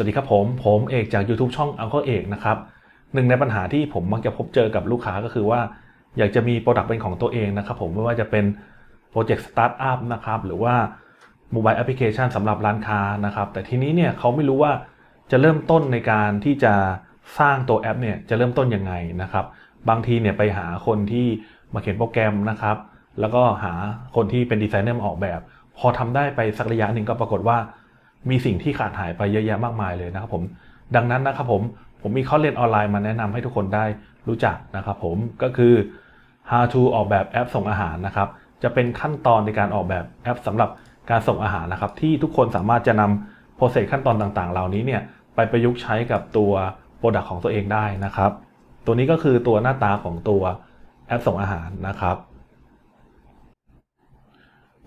วัสดีครับผม ผมเอกจาก YouTube ช่อง Uncle เอกนะครับหนึ่งในปัญหาที่ผมมักจะพบเจอกับลูกค้าก็คือว่า อยากจะมีโปรดักต์เป็นของตัวเองนะครับผมไม่ว่าจะเป็นโปรเจกต์สตาร์ทอัพนะครับหรือว่าโมบายแอปพลิเคชันสำหรับร้านค้านะครับแต่ทีนี้เนี่ยเขาไม่รู้ว่าจะเริ่มต้นในการที่จะสร้างตัวแอปเนี่ยจะเริ่มต้นยังไงนะครับบางทีเนี่ยไปหาคนที่มาเขียนโปรแกรมนะครับแล้วก็หาคนที่เป็นดีไซเนอร์มาออกแบบ พอทำได้ไปสักระยะหนึ่งก็ปรากฏว่า มีสิ่งที่ขาดหายไปเยอะแยะมากมายเลยนะครับผมดังนั้นนะครับผมผมมีคอร์สเรียนออนไลน์มาแนะนำให้ทุกคนได้รู้จักนะครับผมก็คือ how to ออกแบบแอปส่งอาหารนะครับจะเป็นขั้นตอนในการออกแบบแอปสำหรับการส่งอาหารนะครับที่ทุกคนสามารถจะนำโปรเซสขั้นตอนต่างๆ เหล่านี้เนี่ยไปประยุกต์ใช้กับตัวโปรดักของตัวเองได้นะครับ ตัวนี้ก็คือตัวหน้าตาของตัวแอปส่งอาหารนะครับ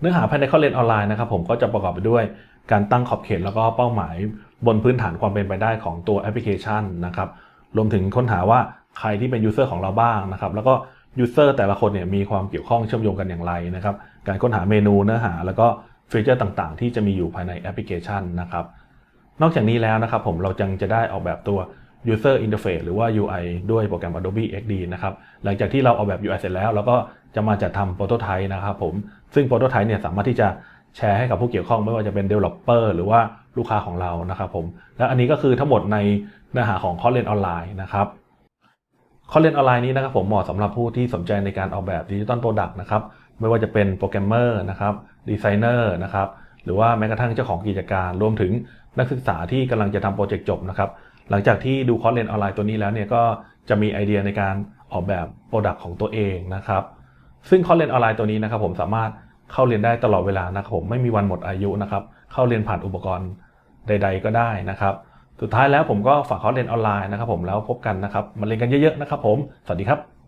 เนื้อหาภายในข้อเรียนออนไลน์นะครับผมก็จะประกอบไปด้วยการตั้งขอบเขตแล้วก็เป้าหมายบนพื้นฐานความเป็นไปได้ของตัวแอปพลิเคชันนะครับรวมถึงค้นหาว่าใครที่เป็นยูเซอร์ของเราบ้างนะครับแล้วก็ยูเซอร์แต่ละคนเนี่ยมีความเกี่ยวข้องเชื่อมโยงกันอย่างไรนะครับการค้นหาเมนูเนื้อหา แล้วก็ฟีเจอร์ต่างๆ ที่จะมีอยู่ภายในแอปพลิเคชันนะครับนอกจากนี้แล้วนะครับผมเราจังจะได้ออกแบบตัว user interface หรือว่า UI ด้วยโปรแกรม Adobe XD นะครับ หลังจากที่เราออกแบบ UI เสร็จแล้ว เราก็จะมาจัดทำ prototype นะครับผม ซึ่ง prototype เนี่ยสามารถที่จะแชร์ให้กับผู้เกี่ยวข้องไม่ว่าจะเป็น developer หรือว่าลูกค้าของเรานะครับผม และอันนี้ก็คือทั้งหมดในเนื้อหาของคอร์สเรียนออนไลน์นะครับคอร์สเรียนออนไลน์นี้นะครับผมเหมาะสำหรับผู้ที่สนใจในการออกแบบดิจิตอลโปรดักต์นะครับ ไม่ว่าจะเป็นโปรแกรมเมอร์นะครับดีไซเนอร์นะครับหรือว่าแม้กระทั่งเจ้าของกิจการ รวมถึงนักศึกษาที่กำลังจะทำโปรเจกต์จบนะครับ หลังจากที่ดูคอร์สเรียนออนไลน์ตัวนี้แล้วเนี่ยก็จะมีไอเดียในการออกแบบโปรดักต์ของตัวเองนะครับ ซึ่งคอร์สเรียนออนไลน์ตัวนี้นะครับ ผมสามารถเข้าเรียนได้ตลอดเวลานะครับผมไม่มีวันหมดอายุนะครับ เข้าเรียนผ่านอุปกรณ์ใด ๆ ก็ได้นะครับ สุดท้ายแล้วผมก็ฝากคอร์สเรียนออนไลน์นะครับ ผมแล้วพบกันนะครับมาเรียนกันเยอะๆนะครับ ผมสวัสดีครับ